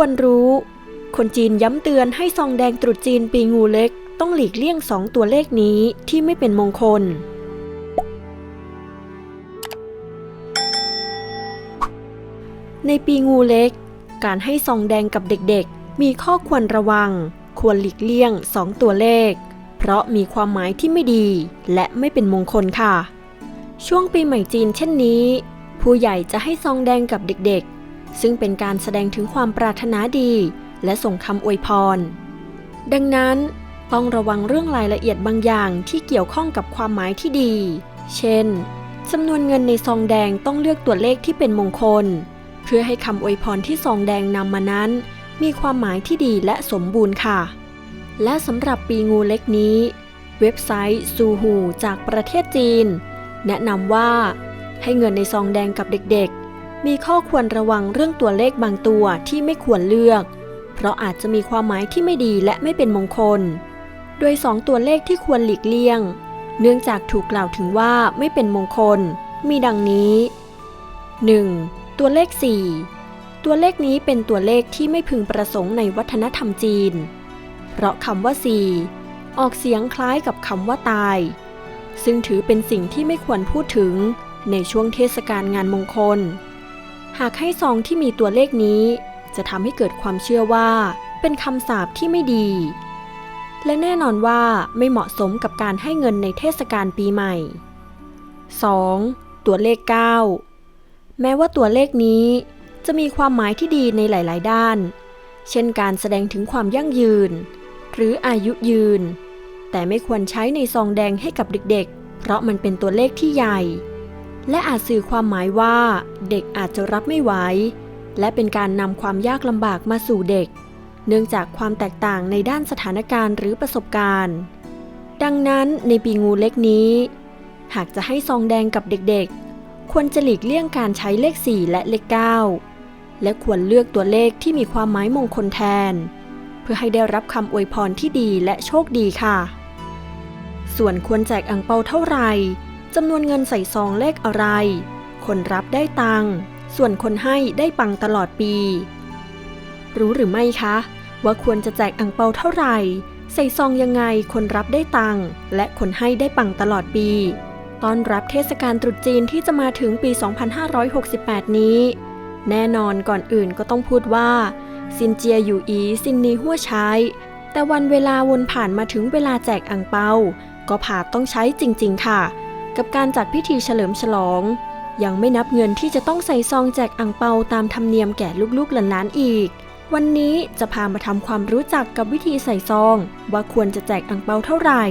ควรรู้ คนจีนย้ำเตือนให้ซองแดงตรุษจีนปีงูเล็ก ต้องหลีกเลี่ยงสองตัวเลขนี้ที่ไม่เป็นมงคล ในปีงูเล็ก การให้ซองแดงกับเด็กๆ มีข้อควรระวัง ควรหลีกเลี่ยงสองตัวเลข เพราะมีความหมายที่ไม่ดี และไม่เป็นมงคลค่ะ ช่วงปีใหม่จีนเช่นนี้ ผู้ใหญ่จะให้ซองแดงกับเด็กๆ ซึ่งเป็นการแสดงถึงความปรารถนาดี และส่งคำอวยพร ดังนั้นต้องระวังเรื่องรายละเอียดบางอย่างที่เกี่ยวข้องกับความหมายที่ดี เช่นจำนวนเงินในซองแดงต้องเลือกตัวเลขที่เป็นมงคล เพื่อให้คำอวยพรที่ซองแดงนำมานั้น มีความหมายที่ดีและสมบูรณ์ค่ะ และสำหรับปีงูเล็กนี้ เว็บไซต์ซูฮูจากประเทศจีน แนะนำว่า ให้เงินในซองแดงกับเด็ก มีข้อควรระวังเรื่องตัวเลขบางตัวที่ไม่ควรเลือก เพราะอาจจะมีความหมายที่ไม่ดีและไม่เป็นมงคล โดยสองตัวเลขที่ควรหลีกเลี่ยง เนื่องจากถูกกล่าวถึงว่าไม่เป็นมงคล มีดังนี้ 1. ตัวเลข 4 ตัวเลขนี้เป็นตัวเลขที่ไม่พึงประสงค์ในวัฒนธรรมจีน เพราะคำว่า 4 ออกเสียงคล้ายกับคำว่าตาย ซึ่งถือเป็นสิ่งที่ไม่ควรพูดถึงในช่วงเทศกาลงานมงคล หากให้ซองที่มีตัวเลขนี้ จะทำให้เกิดความเชื่อว่า เป็นคำสาปที่ไม่ดี และแน่นอนว่าไม่เหมาะสมกับการให้เงินในเทศกาลปีใหม่ 2. ตัวเลข 9 แม้ว่าตัวเลขนี้จะมีความหมายที่ดีในหลาย ๆ ด้าน เช่นการแสดงถึงความยั่งยืน หรืออายุยืน แต่ไม่ควรใช้ในซองแดงให้กับเด็ก ๆ เพราะมันเป็นตัวเลขที่ใหญ่ และอาจสื่อความหมายว่า เด็กอาจจะรับไม่ไหวและเป็นการนำความยากลำบากมาสู่เด็ก เนื่องจากความแตกต่างในด้านสถานการณ์หรือประสบการณ์ ดังนั้นในปีงูเล็กนี้ หากจะให้ซองแดงกับเด็กๆ ควรจะหลีกเลี่ยงการใช้เลข 4 และเลข 9 และควรเลือกตัวเลขที่มีความหมายมงคลแทน เพื่อให้ได้รับคำอวยพรที่ดีและโชคดีค่ะ ส่วนควรแจกอังเปาเท่าไหร่ จำนวนเงินใส่ซองเลขอะไร คนรับได้ตังค์ส่วนคนให้ได้ปังตลอดปี รู้หรือไม่คะ ว่าควรจะแจกอังเปาเท่าไหร่ ใส่ซองยังไงคนรับได้ตังค์และคนให้ได้ปังตลอดปีตอนรับเทศกาลตรุษจีนที่จะมาถึงปี 2568 นี้ แน่นอนก่อนอื่นก็ต้องพูดว่าซินเจียอยู่อีซินนีหัวใช้ แต่วันเวลาวนผ่านมาถึงเวลาแจกอังเปา ก็ผ่าต้องใช้จริง ๆ ค่ะ กับการจัดพิธีเฉลิมฉลอง ยังไม่นับเงินที่จะต้องใส่ซองแจกอังเปาตามธรรมเนียมแก่ลูกๆหลานๆอีก วันนี้จะพามาทำความรู้จักกับวิธีใส่ซอง ว่าควรจะแจกอังเปาเท่าไหร่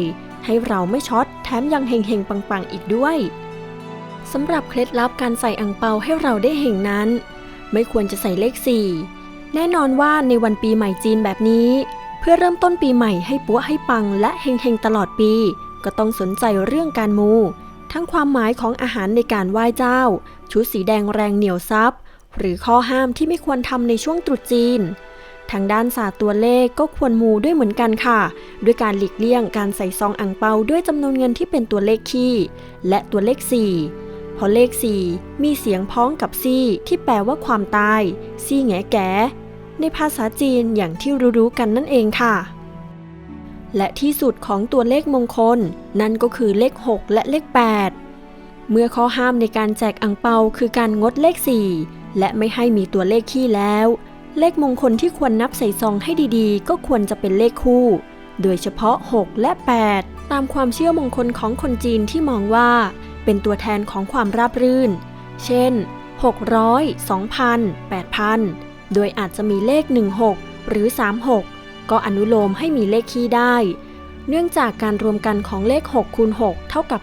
ให้เราไม่ช็อตแถมยังเฮงๆปังๆอีกด้วยสำหรับเคล็ดลับการใส่อังเปาให้เราได้เฮงนั้น ไม่ควรจะใส่เลข 4 แน่นอนว่าในวันปีใหม่จีนแบบนี้ เพื่อเริ่มต้นปีใหม่ให้ปัวให้ปังและเฮงๆตลอดปี ก็ต้องสนใจเรื่องการมู ทั้งความหมายของอาหารในการไหว้เจ้า ชุดสีแดงแรงเหนียวซับหรือข้อห้ามที่ไม่ควรทำในช่วงตรุษจีน ทางด้านศาสตร์ตัวเลขก็ควรมูด้วยเหมือนกันค่ะ ด้วยการหลีกเลี่ยงการใส่ซองอ่างเปาด้วยจำนวนเงินที่เป็นตัวเลขคี่ และตัวเลข 4 เพราะเลข 4 มีเสียงพ้องกับซี่ ที่แปลว่าความตาย ซี่แงแกในภาษาจีนอย่างที่รู้ๆกันนั่นเองค่ะ และที่สุดของตัวเลขมงคล นั่นก็คือเลข 6 และเลข 8 เมื่อข้อห้ามในการแจกอังเปาคือการงดเลข 4 และไม่ให้มีตัวเลขขี้แล้ว เลขมงคลที่ควรนับใส่ซองให้ดีๆ ก็ควรจะเป็นเลขคู่ โดยเฉพาะ 6 และ 8 ตามความเชื่อมงคลของคนจีนที่มองว่า เป็นตัวแทนของความราบรื่น เช่น 600 2,000 8,000 โดยอาจจะมีเลข 16 หรือ 36 ก็อนุโลมให้มีเลขคี่ได้ เนื่องจากการรวมกันของเลข6คูณ6เท่ากับ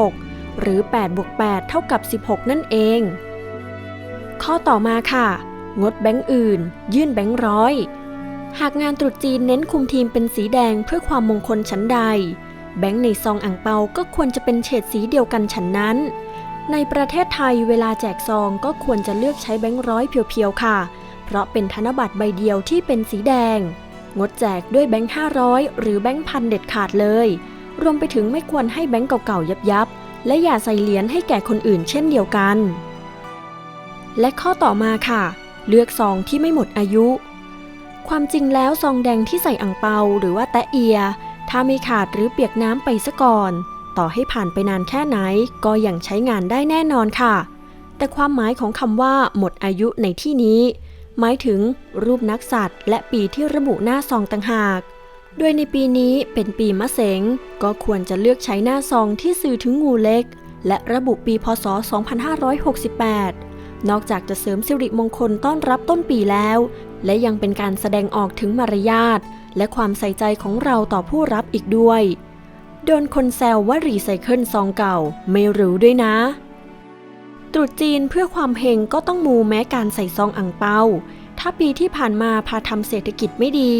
36 หรือ8บวก8เท่ากับ 16 นั่นเอง ข้อต่อมาค่ะ งดแบงค์อื่น ยื่นแบงค์ร้อย หากงานตรุษจีนเน้นคุมทีมเป็นสีแดงเพื่อความมงคลชั้นใด แบงค์ในซองอ่างเปาก็ควรจะเป็นเฉดสีเดียวกันฉันนั้นในประเทศไทยเวลาแจกซองก็ควรจะเลือกใช้แบงค์ร้อยเพียวๆค่ะ เพราะเป็นธนบัตรใบเดียวที่เป็นสีแดง งดแจกด้วยแบงค์500 หรือแบงค์พันเด็ดขาดเลย รวมไปถึงไม่ควรให้แบงค์เก่าๆ ยับๆและอย่าใส่เหรียญให้แก่คนอื่นเช่นเดียวกัน และข้อต่อมาค่ะ เลือกซองที่ไม่หมดอายุ ความจริงแล้วซองแดงที่ใส่อ่งเปาหรือว่าแตะเอีย ถ้าไม่ขาดหรือเปียกน้ำไปซะก่อน ต่อให้ผ่านไปนานแค่ไหน ก็ยังใช้งานได้แน่นอนค่ะ แต่ความหมายของคำว่าหมดอายุในที่นี้ หมายถึงรูปนักสัตว์และปีที่ระบุหน้าซองต่างหาก โดยในปีนี้เป็นปีมะเสงก็ควรจะเลือกใช้หน้าซองที่สื่อถึงงูเล็ก และระบุปีพศ 2568 นอกจากจะเสริมสิริมงคลต้อนรับต้นปีแล้ว และยังเป็นการแสดงออกถึงมารยาทและความใส่ใจของเราต่อผู้รับอีกด้วย โดนคนแซวว่ารีไซเคิลซองเก่าไม่รู้ด้วยนะ รุษจีนเพื่อความเฮงก็ต้องมูแม้การใส่ซองอ่างเปา ถ้าปีที่ผ่านมาพาทำเศรษฐกิจไม่ดี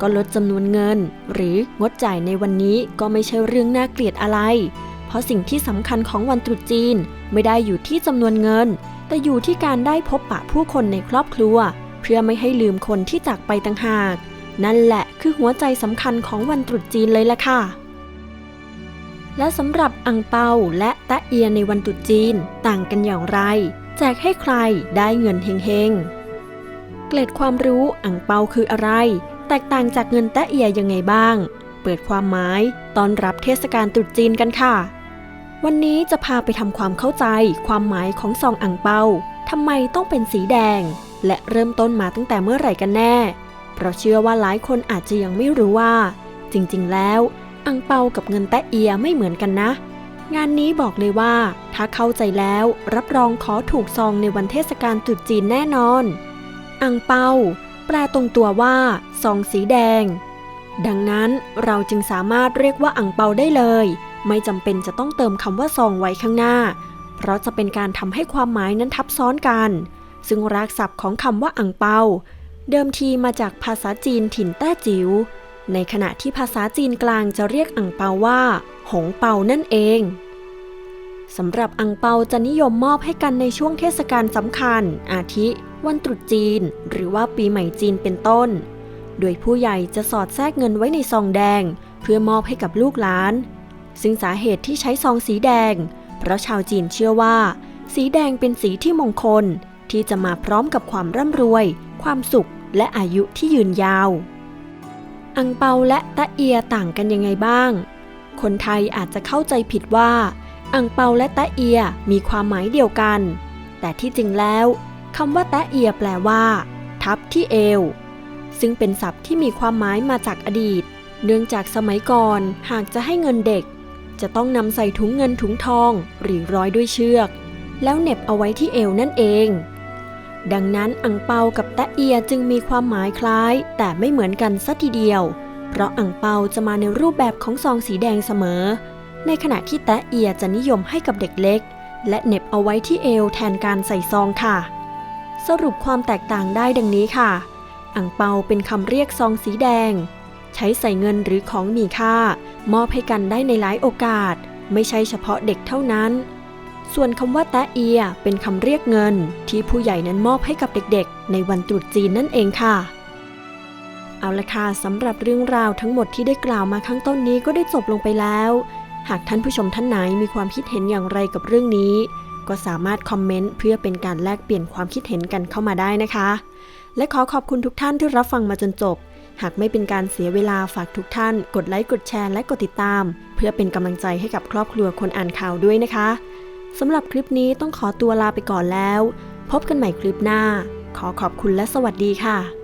ก็ลดจำนวนเงิน หรืองดจ่ายในวันนี้ก็ไม่ใช่เรื่องน่าเกลียดอะไร เพราะสิ่งที่สำคัญของวันตรุษจีนไม่ได้อยู่ที่จำนวนเงิน แต่อยู่ที่การได้พบปะผู้คนในครอบครัว เพื่อไม่ให้ลืมคนที่จากไปต่างหาก นั่นแหละคือหัวใจสำคัญของวันตรุษจีนเลยล่ะค่ะ และสำหรับอังเปาและตะเอียในวันตรุษจีนต่างกันอย่างไร แจกให้ใครได้เงินเฮงๆ เกล็ดความรู้อังเปาคืออะไร แตกต่างจากเงินตะเอียยังไงบ้าง เปิดความหมายตอนรับเทศกาลตรุษจีนกันค่ะ วันนี้จะพาไปทำความเข้าใจความหมายของซองอังเปาทำไมต้องเป็นสีแดง และเริ่มต้นมาตั้งแต่เมื่อไหร่กันแน่ เพราะเชื่อว่าหลายคนอาจจะยังไม่รู้ว่า จริงๆแล้ว อังเปากับเงินแตะเอียไม่เหมือนกันนะ งานนี้บอกเลยว่า ถ้าเข้าใจแล้วรับรองขอถูกซองในวันเทศกาลตรุษจีนแน่นอน อังเปาแปลตรงตัวว่า ซองสีแดง ดังนั้นเราจึงสามารถเรียกว่าอังเปาได้เลย ไม่จำเป็นจะต้องเติมคำว่าซองไว้ข้างหน้า เพราะจะเป็นการทำให้ความหมายนั้นทับซ้อนกัน ซึ่งรากศัพท์ของคำว่าอังเปาเดิมทีมาจากภาษาจีนถิ่นแต้จิ๋ว ในขณะที่ภาษาจีนกลางจะเรียกอังเปาว่า หงเปานั่นเองสำหรับอังเปาจะนิยมมอบให้กันในช่วงเทศกาลสำคัญ อาทิ วันตรุษจีน หรือว่าปีใหม่จีนเป็นต้น โดยผู้ใหญ่จะสอดแทรกเงินไว้ในซองแดง เพื่อมอบให้กับลูกหลาน ซึ่งสาเหตุที่ใช้ซองสีแดง เพราะชาวจีนเชื่อว่า สีแดงเป็นสีที่มงคล ที่จะมาพร้อมกับความร่ำรวย ความสุขและอายุที่ยืนยาว อังเปาและตะเอียต่างกันยังไงบ้าง คนไทยอาจจะเข้าใจผิดว่า อังเปาและตะเอียมีความหมายเดียวกัน แต่ที่จริงแล้วคำว่าตะเอียแปลว่า ทับที่เอว ซึ่งเป็นศัพท์ที่มีความหมายมาจากอดีต เนื่องจากสมัยก่อนหากจะให้เงินเด็ก จะต้องนำใส่ถุงเงินถุงทองหรือร้อยด้วยเชือก แล้วเหน็บเอาไว้ที่เอวนั่นเอง ดังนั้นอังเปากับแตะเอียจึงมีความหมายคล้าย แต่ไม่เหมือนกันสัทีเดียว เพราะอังเปาจะมาในรูปแบบของซองสีแดงเสมอ ในขณะที่แตะเอียจะนิยมให้กับเด็กเล็ก และเน็บเอาไว้ที่เอวแทนการใส่ซองค่ะ สรุปความแตกต่างได้ดังนี้ค่ะอังเปาเป็นคำเรียกซองสีแดง ใช้ใส่เงินหรือของมีค่า มอบให้กันได้ในหลายโอกาส ไม่ใช่เฉพาะเด็กเท่านั้น ส่วนคำว่าแตะเอีย เป็นคำเรียกเงิน ที่ผู้ใหญ่นั้นมอบให้กับเด็กๆ ในวันตรุษจีนนั่นเองค่ะ เอาละค่ะสำหรับเรื่องราวทั้งหมดที่ได้กล่าวมาข้างต้นนี้ก็ได้จบลงไปแล้ว หากท่านผู้ชมท่านไหนมีความคิดเห็นอย่างไรกับเรื่องนี้ ก็สามารถคอมเมนต์เพื่อเป็นการแลกเปลี่ยนความคิดเห็นกันเข้ามาได้นะคะ และขอขอบคุณทุกท่านที่รับฟังมาจนจบหากไม่เป็นการเสียเวลาฝากทุกท่าน กดไลค์ กดแชร์ และกดติดตาม เพื่อเป็นกำลังใจให้กับครอบครัวคนอ่านข่าวด้วยนะคะ สำหรับคลิปนี้ต้องขอตัวลาไปก่อนแล้ว พบกันใหม่คลิปหน้า ขอขอบคุณและสวัสดีค่ะ